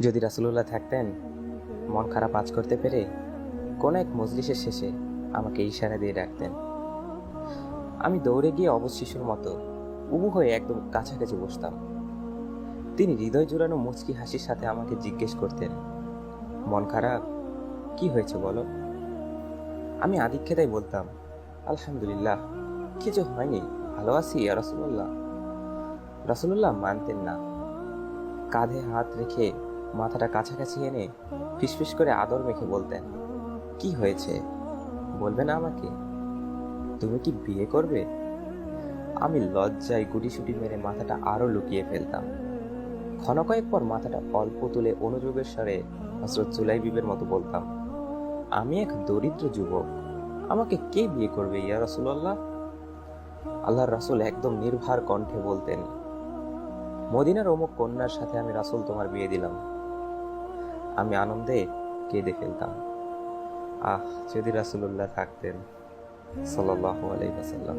যদি রাসুলুল্লাহ থাকতেন, মন খারাপ আজ করতে পেরে কোন এক মজলিসের শেষে আমাকে ইশারা দিয়ে ডাকতেন। আমি দৌড়ে গিয়ে অবশ শিশুর মতো উবু হয়ে একদম কাছাকাছি বসতাম। তিনি হৃদয় জোড়ানো মুচকি হাসির সাথে আমাকে জিজ্ঞেস করতেন, মন খারাপ? কি হয়েছে বলো? আমি আদিক্ষেতাই বলতাম, আলহামদুলিল্লাহ, কিছু হয়নি, ভালো আছি রাসুল্লাহ রাসুল্লাহ মানতেন না। কাঁধে হাত রেখে মাথাটা কাছাকাছি এনে ফিসফিস করে আদর মেখে বলতেন, কি হয়েছে? বলবে না আমাকে? তুমি কি বিয়ে করবে? আমি লজ্জায় গুটিসুটি মেরে মাথাটা আরও লুকিয়ে ফেলতাম। ক্ষণ কয়েক পর মাথাটা অল্প তুলে অনুযোগের স্বরে হজরত জুলাইবিবের মতো বলতাম, আমি এক দরিদ্র যুবক, আমাকে কে বিয়ে করবে ইয়া রসুল্লাহ আল্লাহর রাসুল একদম নির্ভার কণ্ঠে বলতেন, মদিনার অমুক কন্যার সাথে আমি রাসুল তোমার বিয়ে দিলাম। আমি আনন্দে কেঁদে ফেলতাম। আহ যদি রাসুল্লাহ থাকতেন সাল্লাহ আলাইসাল্লাম